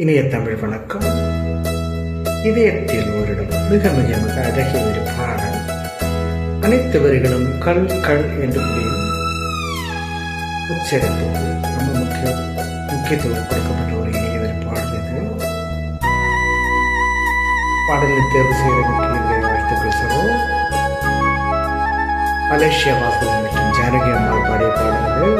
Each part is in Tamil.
இனிய தமிழ் வணக்கம். இதயத்தில் ஓரிடம் மிக மிக மிக அழகிய ஒரு பாடல். அனைத்து வரிகளும் கல் கல் என்று முடியும் உச்சரிப்புக்கு ரொம்ப முக்கிய முக்கியத்துவம் கொடுக்கப்பட்ட ஒரு இனிய ஒரு பாடல் இது. பாடலை தேர்வு செய்த முக்கிய வாழ்த்துக்கள் சொல்லுவோம் மலேசியா வாசல் மற்றும் ஜானகி அம்மாள் பாடிய பாடல்கள்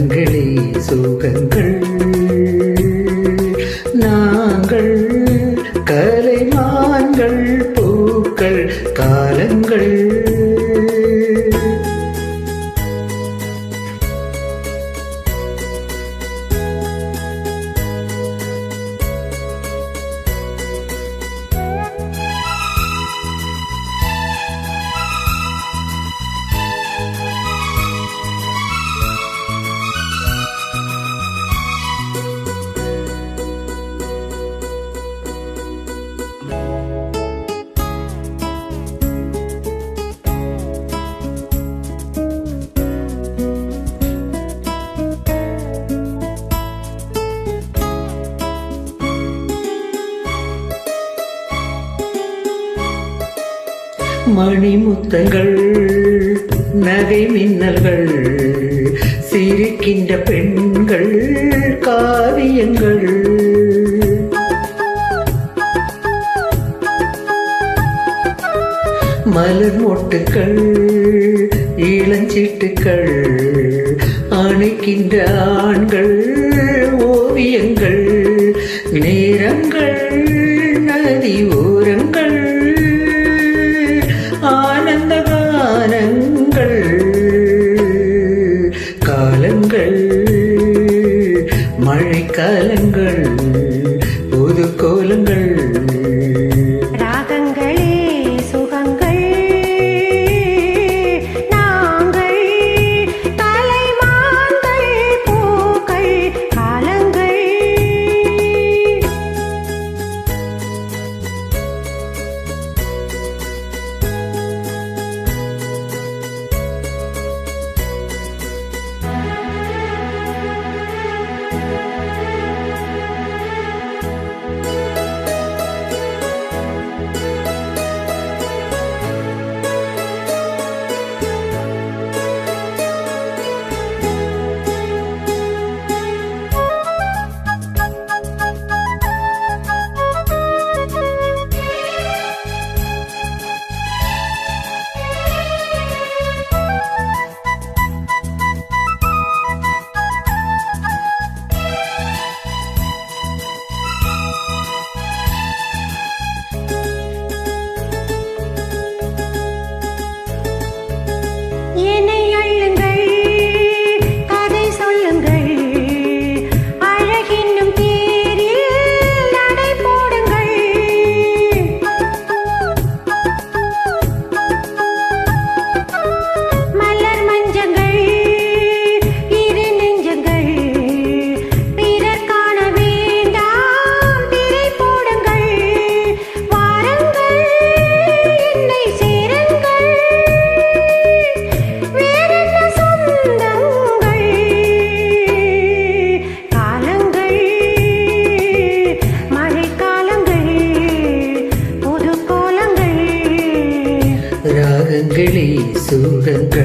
சுகங்களே சுகங்கள். நாங்கள் கலைமான்கள் பூக்கள் காலங்கள். மணிமுத்தங்கள் நகை மின்னல்கள் சிரிக்கின்ற பெண்கள் காவியங்கள். மலர் மொட்டுக்கள் இளஞ்சீட்டுக்கள் அணைக்கின்ற ஆண்கள் ஓவியங்கள் நேரங்கள் நதி ராகங்களே